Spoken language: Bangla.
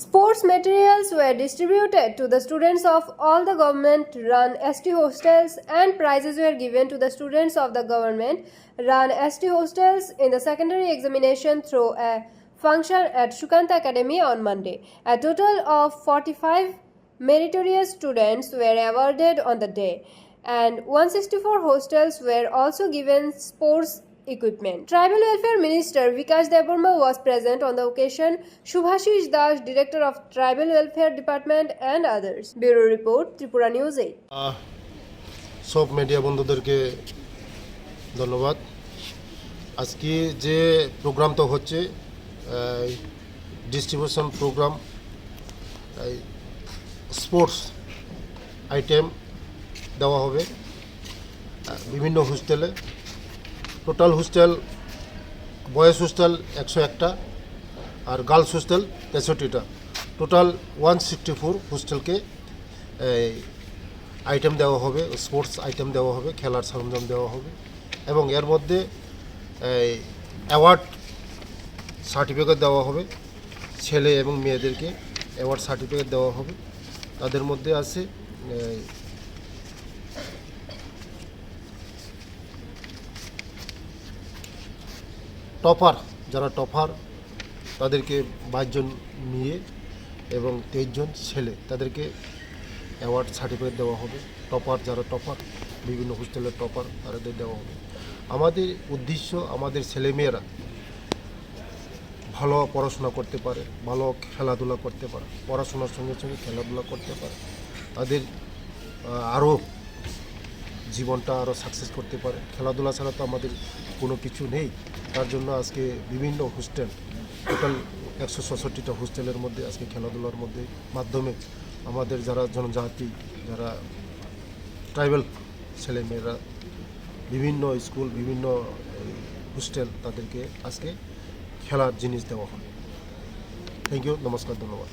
Sports materials were distributed to the students of all the government run ST hostels and prizes were given to the students of the government run ST hostels in the secondary examination through a function at Shukanta Academy on Monday. A total of 45 meritorious students were awarded on the day and 164 hostels were also given sports equipment. Tribal Welfare Minister Vikas Debarma was present on the occasion. Subhashish Das, Director of Tribal Welfare Department and others. Bureau Report, Tripura News 8. আহ, সব মিডিয়া বন্ধুদেরকে ধন্যবাদ আজকে যে প্রোগ্রামটা হচ্ছে ডিস্ট্রিবিউশন প্রোগ্রাম স্পোর্টস আইটেম দেওয়া হবে বিভিন্ন হোস্টেলে টোটাল হোস্টেল, বয়েজ হোস্টেল একশো একটা আর গার্লস হোস্টেল তেষট্টিটা। টোটাল ওয়ান সিক্সটি ফোর হোস্টেলকে আইটেম দেওয়া হবে স্পোর্টস আইটেম দেওয়া হবে, খেলার সরঞ্জাম দেওয়া হবে এবং এর মধ্যে অ্যাওয়ার্ড সার্টিফিকেট দেওয়া হবে, ছেলে এবং মেয়েদেরকে অ্যাওয়ার্ড সার্টিফিকেট দেওয়া হবে। তাদের মধ্যে আছে টপার, যারা টপার, তাদেরকে বাইশজন মেয়ে এবং তেইশজন ছেলে তাদেরকে অ্যাওয়ার্ড সার্টিফিকেট দেওয়া হবে। টপার যারা টপার, বিভিন্ন হোস্টেলের টপার তাদের দেওয়া হবে। আমাদের উদ্দেশ্য আমাদের ছেলেমেয়েরা ভালো পড়াশোনা করতে পারে, ভালো খেলাধুলা করতে পারে, পড়াশোনার সঙ্গে সঙ্গে খেলাধুলা করতে পারে। তাদের আরও জীবনটা আরও সাকসেস করতে পারে। খেলাধুলা ছাড়া তো আমাদের কোনো কিছু নেই। তার জন্য আজকে বিভিন্ন হোস্টেল টোটাল একশো ছষট্টিটা হোস্টেলের মধ্যে আজকে খেলাধুলার মধ্যে মাধ্যমে আমাদের যারা জনজাতি, যারা ট্রাইবাল ছেলেমেয়েরা, বিভিন্ন স্কুল বিভিন্ন হোস্টেল তাদেরকে আজকে খেলার জিনিস দেওয়া হয় থ্যাংক ইউ নমস্কার, ধন্যবাদ।